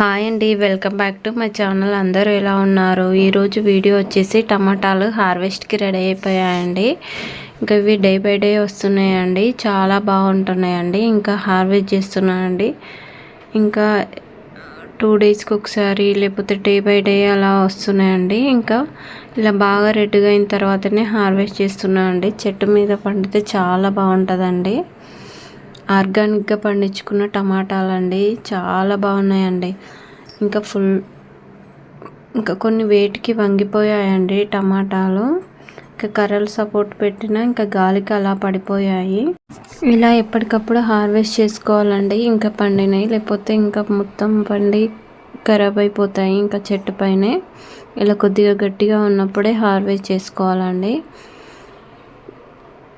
Hi అండి welcome back to my channel. అందరూ ఎలా ఉన్నారు? ఈరోజు వీడియో వచ్చేసి టమాటాలు హార్వెస్ట్కి రెడీ అయిపోయాయండి. ఇంకా ఇవి డే బై డే వస్తున్నాయండి. చాలా బాగుంటున్నాయండి. ఇంకా హార్వెస్ట్ చేస్తున్నాయండి ఇంకా టూ డేస్కి ఒకసారి లేకపోతే డే బై డే అలా వస్తున్నాయండి. ఇంకా ఇలా బాగా రెడ్గా అయిన తర్వాతనే హార్వెస్ట్ చేస్తున్నాయండి చెట్టు మీద పండితే చాలా బాగుంటుందండి. ఆర్గానిక్గా పండించుకున్న టమాటాలు అండి చాలా బాగున్నాయండి. ఇంకా ఫుల్ ఇంకా కొన్ని వేటికి వంగిపోయాయండి టమాటాలు. ఇంకా కర్రలు సపోర్ట్ పెట్టినా ఇంకా గాలికి అలా పడిపోయాయి. ఇలా ఎప్పటికప్పుడు హార్వెస్ట్ చేసుకోవాలండి. ఇంకా పండినాయి లేకపోతే ఇంకా మొత్తం పండి ఖరాబ్ అయిపోతాయి. ఇంకా చెట్టు పైనే ఇలా కొద్దిగా గట్టిగా ఉన్నప్పుడే హార్వెస్ట్ చేసుకోవాలండి.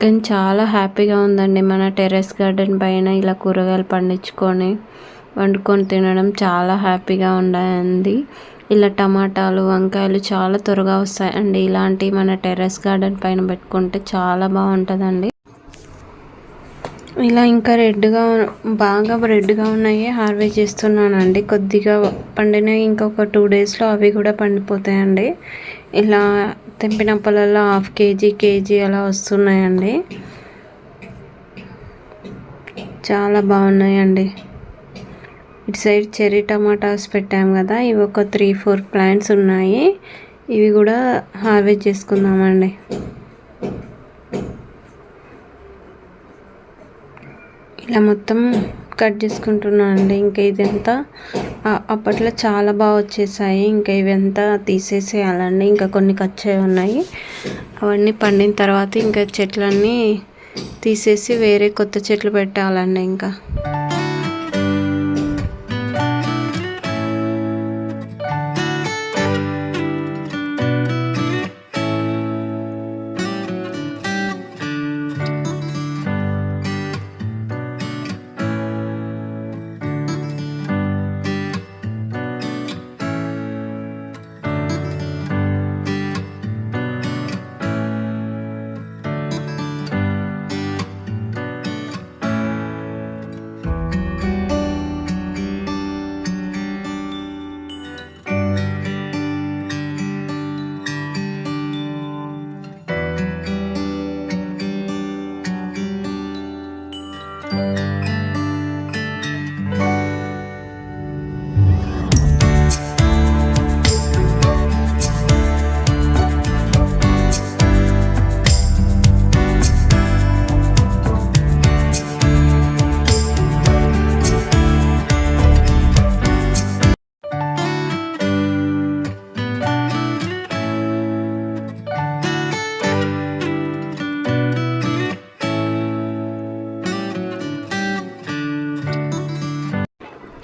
కానీ చాలా హ్యాపీగా ఉందండి మన టెర్రస్ గార్డెన్ పైన ఇలా కూరగాయలు పండించుకొని వండుకొని తినడం చాలా హ్యాపీగా ఉండింది ఇలా టమాటాలు వంకాయలు చాలా త్వరగా వస్తాయండి. ఇలాంటి మన టెర్రస్ గార్డెన్ పైన పెట్టుకుంటే చాలా బాగుంటుందండి. ఇలా ఇంకా రెడ్గా బాగా రెడ్గా ఉన్నాయి. హార్వెస్ట్ చేస్తున్నానండి. కొద్దిగా పండినవి ఇంకొక టూ డేస్లో అవి కూడా పండిపోతాయండి. ఇలా తెంపిన పొలాల్లో హాఫ్ కేజీ కేజీ అలా వస్తున్నాయండి. చాలా బాగున్నాయండి. ఇటు సైడ్ చెర్రీ టమాటాస్ పెట్టాం కదా. ఇవి ఒక త్రీ ఫోర్ ప్లాంట్స్ ఉన్నాయి. ఇవి కూడా హార్వెస్ట్ చేసుకుందామండి. ఇలా మొత్తం కట్ చేసుకుంటున్నాను అండి. ఇంకా ఇదంతా అప్పట్లో చాలా బాగా వచ్చేసాయి. ఇంకా ఇవంతా తీసేసేయాలండి. ఇంకా కొన్ని కచ్చే ఉన్నాయి. అవన్నీ పండిన తర్వాత ఇంకా చెట్లన్నీ తీసేసి వేరే కొత్త చెట్లు పెట్టాలండి ఇంకా.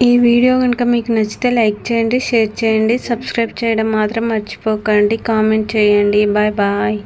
ఈ వీడియో కనుక మీకు నచ్చితే లైక్ చేయండి షేర్ చేయండి సబ్స్క్రైబ్ చేయడం మాత్రం మర్చిపోకండి కామెంట్ చేయండి. Bye bye.